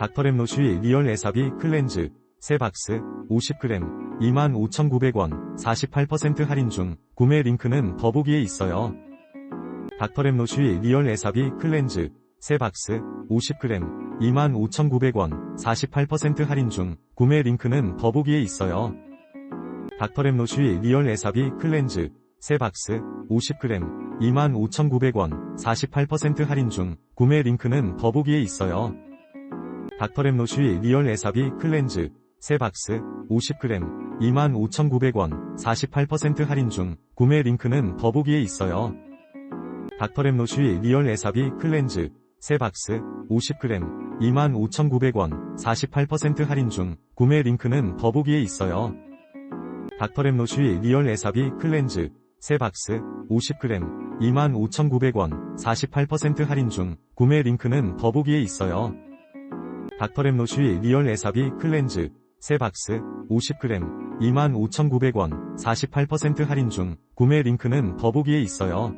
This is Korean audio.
닥터랩 노쉬 리얼 에사비 클렌즈 3박스 50g 25,900원 48% 할인 중 구매 링크는 더보기에 있어요. 닥터랩 노쉬 리얼 에사비 클렌즈 3박스 50g 25,900원 48% 할인 중 구매 링크는 더보기에 있어요. 닥터랩 노쉬 리얼 에사비 클렌즈 3박스 50g 25,900원 48% 할인 중 구매 링크는 더보기에 있어요. 닥터랩 노쉬 리얼 에사비 클렌즈 3박스 50g 25,900원 48% 할인 중 구매 링크는 더보기에 있어요. 닥터랩 노쉬 리얼 에사비 클렌즈 3박스 50g 25,900원 48% 할인 중 구매 링크는 더보기에 있어요. 닥터랩 노쉬 리얼 에사비 클렌즈 3박스 50g 25,900원 48% 할인 중 구매 링크는 더보기에 있어요. 닥터랩 노쉬 리얼 에사비 클렌즈 3박스 50g 25,900원 48% 할인 중 구매 링크는 더보기에 있어요.